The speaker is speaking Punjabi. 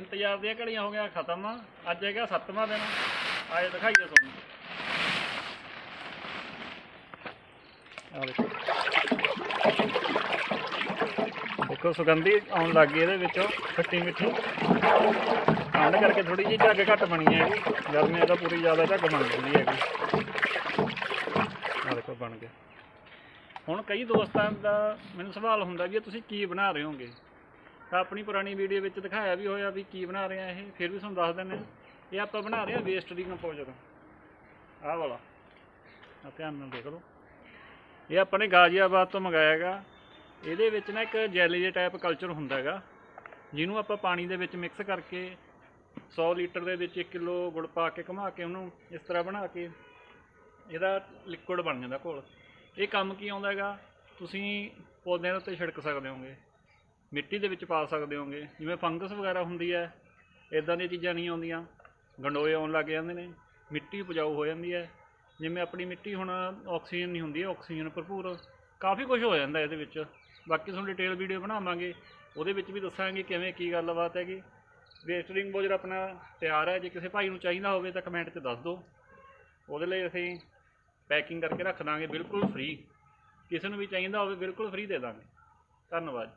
ਇੰਤਜ਼ਾਰ ਦੀਆਂ ਘੜੀਆਂ ਹੋ ਗਿਆ, ਖਤਮ ਅੱਜ ਹੈਗਾ ਸੱਤਵਾਂ ਦਿਨ। ਆਏ ਦਿਖਾਈਏ ਤੁਹਾਨੂੰ। ਆਹ ਦੇਖੋ। ਦੇਖੋ, ਸੁਗੰਧੀ ਆਉਣ ਲੱਗ ਗਈ ਇਹਦੇ ਵਿੱਚੋਂ, ਖੱਟੀ ਮਿੱਠੀ। ਠੰਡ ਕਰਕੇ ਥੋੜੀ ਜਿਹੀ ਝੱਗ ਘੱਟ ਬਣੀ ਹੈ ਜੀ ਗਰਮੀਆਂ ਦਾ ਪੂਰੀ ਜ਼ਿਆਦਾ ਝੱਗ ਬਣ ਜਾਂਦੀ ਹੈਗੀ ਆਹ ਦੇਖੋ, ਬਣ ਗਿਆ। ਹੁਣ ਕਈ ਦੋਸਤਾਂ ਦਾ ਮੈਨੂੰ ਸਵਾਲ ਹੁੰਦਾ ਵੀ ਇਹ ਤੁਸੀਂ ਕੀ ਬਣਾ ਰਹੇ ਹੋਗੇ? ਤਾਂ ਆਪਣੀ ਪੁਰਾਣੀ ਵੀਡੀਓ ਵਿੱਚ ਦਿਖਾਇਆ ਵੀ ਹੋਇਆ ਵੀ ਕੀ ਬਣਾ ਰਹੇ ਆ ਇਹ, ਫਿਰ ਵੀ ਤੁਹਾਨੂੰ ਦੱਸ ਦਿੰਦੇ ਹਾਂ। ਇਹ ਆਪਾਂ ਬਣਾ ਰਹੇ ਆ ਵੇਸਟ ਦੀ ਡੀਕੰਪੋਜ਼ਰ ਆਹ ਵਾਲਾ। ਆ ਧਿਆਨ ਨਾਲ ਦੇਖ ਲਓ। ਇਹ ਆਪਾਂ ਨੇ ਗਾਜ਼ੀਆਬਾਦ ਤੋਂ ਮੰਗਾਇਆ ਹੈਗਾ। ਇਹਦੇ ਵਿੱਚ ਨਾ ਇੱਕ ਜੈਲੀ ਦੇ ਟਾਈਪ ਕਲਚਰ ਹੁੰਦਾ ਹੈਗਾ। ਜਿਹਨੂੰ ਆਪਾਂ ਪਾਣੀ ਦੇ ਵਿੱਚ ਮਿਕਸ ਕਰਕੇ 100 ਲੀਟਰ ਦੇ ਵਿੱਚ 1 ਕਿਲੋ ਗੁੜ ਪਾ ਕੇ ਘੁਮਾ ਕੇ ਉਹਨੂੰ ਇਸ ਤਰ੍ਹਾਂ ਬਣਾ ਕੇ ਇਹਦਾ ਲਿਕੁਇਡ ਬਣ ਜਾਂਦਾ ਘੋਲ। ਇਹ ਕੰਮ ਕੀ ਆਉਂਦਾ ਹੈਗਾ? ਤੁਸੀਂ ਪੌਦਿਆਂ ਦੇ ਉੱਤੇ ਛਿੜਕ ਸਕਦੇ ਹੋਗੇ। ਮਿੱਟੀ ਦੇ ਵਿੱਚ ਪਾ ਸਕਦੇ ਹੋਗੇ। ਜਿਵੇਂ ਫੰਗਸ ਵਗੈਰਾ ਹੁੰਦੀ ਹੈ ਇਦਾਂ ਦੀਆਂ ਚੀਜ਼ਾਂ ਨਹੀਂ ਆਉਂਦੀਆਂ। ਗੰਡੋਏ ਆਉਣ ਲੱਗ ਜਾਂਦੇ ਨੇ, ਮਿੱਟੀ ਉਪਜਾਊ ਹੋ ਜਾਂਦੀ ਹੈ। ਜਿਵੇਂ ਆਪਣੀ ਮਿੱਟੀ ਹੁਣ ਆਕਸੀਜਨ ਨਹੀਂ ਹੁੰਦੀ, ਆਕਸੀਜਨ ਭਰਪੂਰ, ਕਾਫੀ ਕੁਝ ਹੋ ਜਾਂਦਾ ਇਹਦੇ ਵਿੱਚ। ਬਾਕੀ ਤੁਹਾਨੂੰ ਡਿਟੇਲ ਵੀਡੀਓ ਬਣਾਵਾਂਗੇ, ਉਹਦੇ ਵਿੱਚ ਵੀ ਦੱਸਾਂਗੇ ਕਿਵੇਂ ਕੀ ਗੱਲਬਾਤ ਹੈਗੀ। ਵੇਸਟਰਿੰਗ ਬੋਜਰ ਆਪਣਾ ਤਿਆਰ ਹੈ, ਜੇ ਕਿਸੇ ਭਾਈ ਨੂੰ ਚਾਹੀਦਾ ਹੋਵੇ ਤਾਂ ਕਮੈਂਟ 'ਚ ਦੱਸ ਦਿਓ। ਉਹਦੇ ਲਈ ਅਸੀਂ ਪੈਕਿੰਗ ਕਰਕੇ ਰੱਖ ਦਾਂਗੇ, ਬਿਲਕੁਲ ਫ੍ਰੀ ਕਿਸੇ ਨੂੰ ਵੀ ਚਾਹੀਦਾ ਹੋਵੇ, ਬਿਲਕੁਲ ਫ੍ਰੀ ਦੇ ਦਾਂਗੇ। ਧੰਨਵਾਦ।